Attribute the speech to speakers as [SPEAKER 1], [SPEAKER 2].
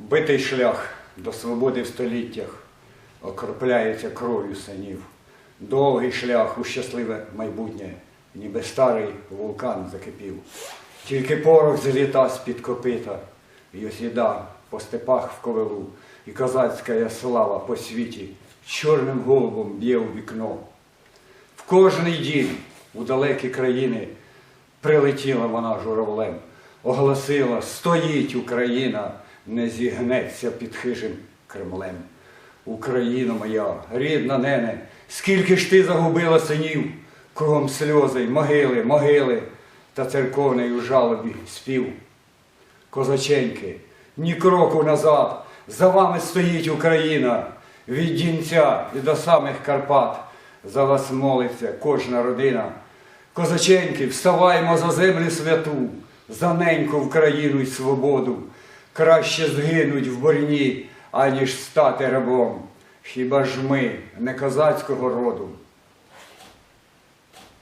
[SPEAKER 1] Битий шлях до свободи в століттях окропляється кров'ю синів. Довгий шлях у щасливе майбутнє, ніби старий вулкан закипів. Тільки порох зліта з-під копита, і осіда по степах в ковилу, і козацька слава по світі чорним голубом б'є у вікно. В кожний дім у далекі країни прилетіла вона журавлем, оголосила, стоїть Україна, не зігнеться під хижим Кремлем. Україно моя, рідна нене, скільки ж ти загубила синів, кругом сльози, могили, могили, та церковний у жалобі спів. Козаченьки, ні кроку назад, за вами стоїть Україна, від Дінця і до самих Карпат. За вас молиться кожна родина. Козаченьки, вставаймо за землю святу, за неньку в країну й свободу. Краще згинуть в борні, аніж стати рабом. Хіба ж ми не козацького роду?